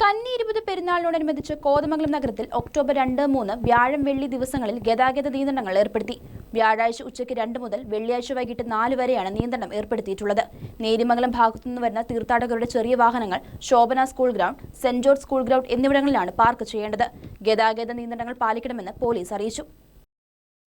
കന്നി ഇരുപത് പെരുന്നാളിനോടനുബന്ധിച്ച് കോതമംഗലം നഗരത്തിൽ ഒക്ടോബർ രണ്ട് മൂന്ന് വ്യാഴം വെള്ളി ദിവസങ്ങളിൽ ഗതാഗത നിയന്ത്രണങ്ങൾ ഏർപ്പെടുത്തി. വ്യാഴാഴ്ച ഉച്ചയ്ക്ക് രണ്ട് മുതൽ വെള്ളിയാഴ്ച വൈകിട്ട് നാല് വരെയാണ് നിയന്ത്രണം ഏർപ്പെടുത്തിയിട്ടുള്ളത്. നേരിമംഗലം ഭാഗത്തുനിന്ന് വരുന്ന തീർത്ഥാടകരുടെ ചെറിയ വാഹനങ്ങൾ Shobhana school ground saint George school ground എന്നിവിടങ്ങളിലാണ് പാർക്ക് ചെയ്യേണ്ടത്. ഗതാഗത നിയന്ത്രണങ്ങൾ പാലിക്കണമെന്ന് പോലീസ് അറിയിച്ചു.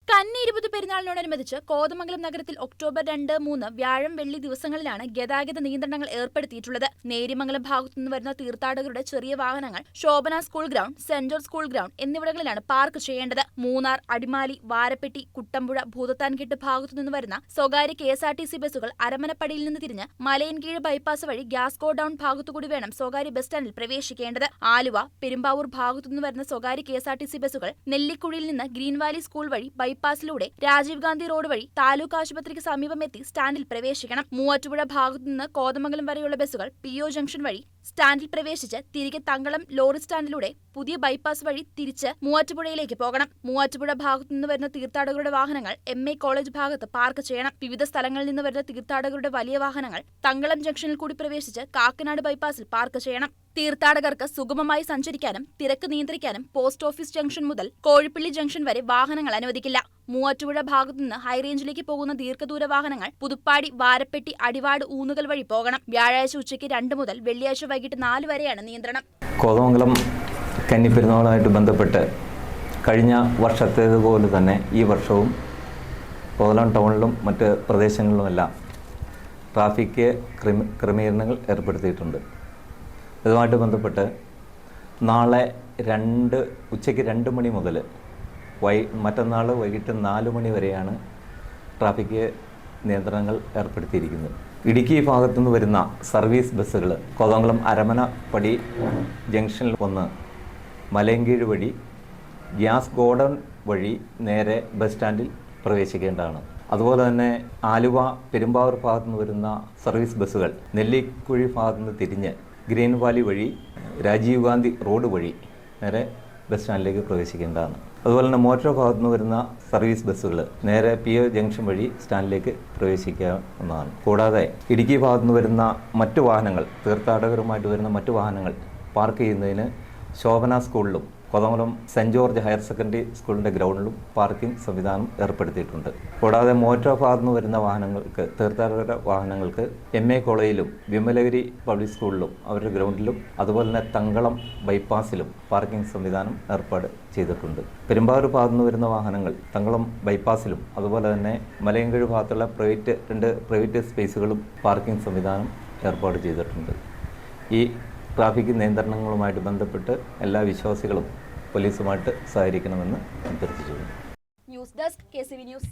കന്നി ഇരുപത് പെരുന്നാളിനോടനുബന്ധിച്ച് കോതമംഗലം നഗരത്തിൽ ഒക്ടോബർ രണ്ട് മൂന്ന് വ്യാഴം വെള്ളി ദിവസങ്ങളിലാണ് ഗതാഗത നിയന്ത്രണങ്ങൾ ഏർപ്പെടുത്തിയിട്ടുള്ളത്. നേരിമംഗലം ഭാഗത്തുനിന്ന് വരുന്ന തീർത്ഥാടകരുടെ ചെറിയ വാഹനങ്ങൾ Shobhana school ground saint school ground എന്നിവിടങ്ങളിലാണ് പാർക്ക് ചെയ്യേണ്ടത്. മൂന്നാർ അടിമാലി വാരപ്പെട്ടി കുട്ടമ്പുഴ ഭൂതത്താൻകെട്ട് ഭാഗത്തുനിന്ന് വരുന്ന സ്വകാര്യ K S R T C ബസ്സുകൾ അരമനപ്പടിയിൽ നിന്ന് തിരിഞ്ഞ് മലയൻകീഴ് ബൈപ്പാസ് വഴി ഗ്യാസ്കോ ഡൌൺ ഭാഗത്തുകൂടി വേണം സ്വകാര്യ ബസ് സ്റ്റാൻഡിൽ പ്രവേശിക്കേണ്ടത്. ആലുവ പെരുമ്പാവൂർ ഭാഗത്തുനിന്ന് വരുന്ന സ്വകാര്യ K S R T C ബസ്സുകൾ നെല്ലിക്കുഴിയിൽ നിന്ന് ഗ്രീൻ വാലി സ്കൂൾ വഴി ബൈപ്പാസിലൂടെ രാജീവ് ഗാന്ധി റോഡ് വഴി താലൂക്ക് ആശുപത്രിക്ക് സമീപമെത്തി സ്റ്റാൻഡിൽ പ്രവേശിക്കണം. മൂവാറ്റുപുഴ ഭാഗത്തുനിന്ന് കോതമംഗലം വരെയുള്ള ബസ്സുകൾ പി ഒ ജംഗ്ഷൻ വഴി സ്റ്റാൻഡിൽ പ്രവേശിച്ച് തിരികെ തങ്കളം ലോറി സ്റ്റാൻഡിലൂടെ പുതിയ ബൈപ്പാസ് വഴി തിരിച്ച് മൂവാറ്റുപുഴയിലേക്ക് പോകണം. മൂവാറ്റുപുഴ ഭാഗത്തുനിന്ന് വരുന്ന തീർത്ഥാടകരുടെ വാഹനങ്ങൾ എം എ കോളേജ് ഭാഗത്ത് പാർക്ക് ചെയ്യണം. വിവിധ സ്ഥലങ്ങളിൽ നിന്ന് വരുന്ന തീർത്ഥാടകരുടെ വലിയ വാഹനങ്ങൾ തങ്കളം ജംഗ്ഷനിൽ കൂടി പ്രവേശിച്ച് കാക്കനാട് ബൈപ്പാസിൽ പാർക്ക് ചെയ്യണം. തീർത്ഥാടകർക്ക് സുഗമമായി സഞ്ചരിക്കാനും തിരക്ക് നിയന്ത്രിക്കാനും പോസ്റ്റ് ഓഫീസ് ജംഗ്ഷൻ മുതൽ കോഴിപ്പള്ളി ജംഗ്ഷൻ വരെ വാഹനങ്ങൾ അനുവദിക്കില്ല. മൂവാറ്റുപുഴ ഭാഗത്തുനിന്ന് ഹൈറേഞ്ചിലേക്ക് പോകുന്ന ദീർഘദൂര വാഹനങ്ങൾ പുതുപ്പാടി വാരപ്പെട്ടി അടിവാട് ഊന്നുകൽ വഴി പോകണം. വ്യാഴാഴ്ച ഉച്ചയ്ക്ക് രണ്ട് മുതൽ വെള്ളിയാഴ്ച വൈകിട്ട് നാല് വരെയാണ് നിയന്ത്രണം. കോതമംഗലം കന്നിപ്പെരുന്നാളുമായിട്ട് ബന്ധപ്പെട്ട് കഴിഞ്ഞ വർഷത്തേതുപോലെ തന്നെ ഈ വർഷവും കോതലം ടൗണിലും മറ്റ് പ്രദേശങ്ങളിലുമെല്ലാം ട്രാഫിക് ക്രമീകരണങ്ങൾ ഏർപ്പെടുത്തിയിട്ടുണ്ട്. ഇതുമായിട്ട് ബന്ധപ്പെട്ട് നാളെ രണ്ട് ഉച്ചയ്ക്ക് രണ്ട് മണി മുതൽ വൈ മറ്റന്നാൾ വൈകിട്ട് നാല് മണി വരെയാണ് ട്രാഫിക് നിയന്ത്രണങ്ങൾ ഏർപ്പെടുത്തിയിരിക്കുന്നത്. ഇടുക്കി ഭാഗത്തു നിന്ന് വരുന്ന സർവീസ് ബസ്സുകൾ കോതമംഗലം അരമനപ്പടി ജംഗ്ഷനിൽ വന്ന് മലയങ്കീഴ് വഴി ഗ്യാസ് ഗോഡൺ വഴി നേരെ ബസ് സ്റ്റാൻഡിൽ പ്രവേശിക്കേണ്ടതാണ്. അതുപോലെ തന്നെ ആലുവ പെരുമ്പാവൂർ ഭാഗത്തുനിന്ന് വരുന്ന സർവീസ് ബസ്സുകൾ നെല്ലിക്കുഴി ഭാഗത്തുനിന്ന് തിരിഞ്ഞ് ഗ്രീൻ വാലി വഴി രാജീവ് ഗാന്ധി റോഡ് വഴി നേരെ ബസ് സ്റ്റാൻഡിലേക്ക് പ്രവേശിക്കേണ്ടതാണ്. അതുപോലെ തന്നെ മോട്ടോർ ഭാഗത്തു നിന്ന് വരുന്ന സർവീസ് ബസ്സുകൾ നേരെ പി ഒ ജംഗ്ഷൻ വഴി സ്റ്റാൻഡിലേക്ക് പ്രവേശിക്കാവുന്നതാണ്. കൂടാതെ ഇടുക്കി ഭാഗത്തു നിന്ന് വരുന്ന മറ്റു വാഹനങ്ങൾ തീർത്ഥാടകരുമായിട്ട് വരുന്ന മറ്റു വാഹനങ്ങൾ പാർക്ക് ചെയ്യുന്നതിന് ശോഭന സ്കൂളിലും Kothamangalam saint George higher secondary സ്കൂളിന്റെ ഗ്രൗണ്ടിലും പാർക്കിംഗ് സംവിധാനം ഏർപ്പെടുത്തിയിട്ടുണ്ട്. കൂടാതെ മോറ്റോ ഭാഗത്ത് നിന്ന് വരുന്ന വാഹനങ്ങൾക്ക് തീർത്ഥാടകരുടെ വാഹനങ്ങൾക്ക് എം എ കോളേജിലും വിമലഗിരി പബ്ലിക് സ്കൂളിലും അവരുടെ ഗ്രൗണ്ടിലും അതുപോലെ തന്നെ തങ്കളം ബൈപ്പാസിലും പാർക്കിംഗ് സംവിധാനം ഏർപ്പാട് ചെയ്തിട്ടുണ്ട്. പെരുമ്പാവൂർ ഭാഗത്ത് നിന്ന് വരുന്ന വാഹനങ്ങൾ തങ്കളം ബൈപ്പാസിലും അതുപോലെ തന്നെ മലയങ്കഴ് ഭാഗത്തുള്ള പ്രൈവറ്റ് രണ്ട് പ്രൈവറ്റ് സ്പേസുകളും പാർക്കിംഗ് സംവിധാനം ഏർപ്പാട് ചെയ്തിട്ടുണ്ട്. ഈ ട്രാഫിക് നിയന്ത്രണങ്ങളുമായിട്ട് ബന്ധപ്പെട്ട് എല്ലാ വിശ്വാസികളും പോലീസുമായിട്ട് സഹകരിക്കണമെന്ന് അഭ്യർത്ഥിച്ചു news desk K C V news.